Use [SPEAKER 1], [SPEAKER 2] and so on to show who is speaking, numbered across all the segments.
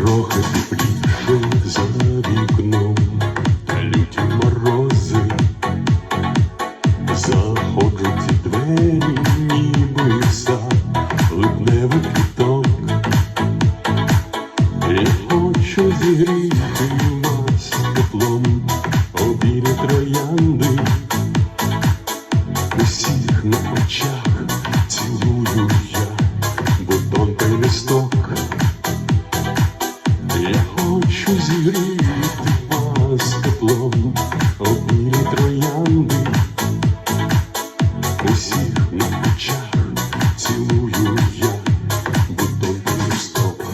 [SPEAKER 1] трохи тепліше за вікном, та люті морози заходжуть ці двері, ніби в сад липневий квіток. Я хочу зігріти вас теплом обілі троянди, усіх на очах цілую я, бутон та листок. Троянди, усіх на очах цілую я, бутон та й листок.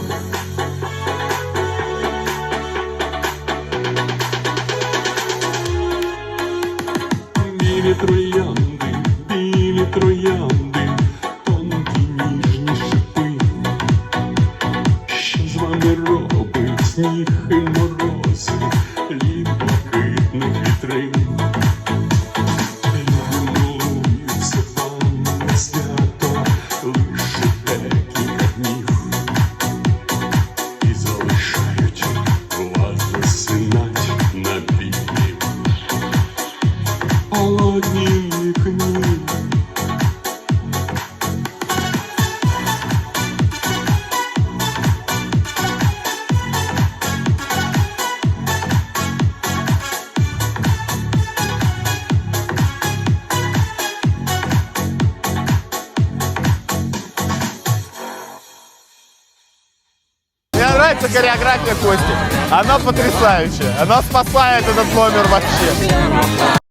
[SPEAKER 1] Білі троянди, білі троянди, тонкі ніжні шипи. Що з вами робить сніг морози, лід блакитних вітрин? декілька днів. І залишають вас засинать на бідні холодні вікні.
[SPEAKER 2] Нравится хореография Кости. Она потрясающая. Она спасает этот номер вообще.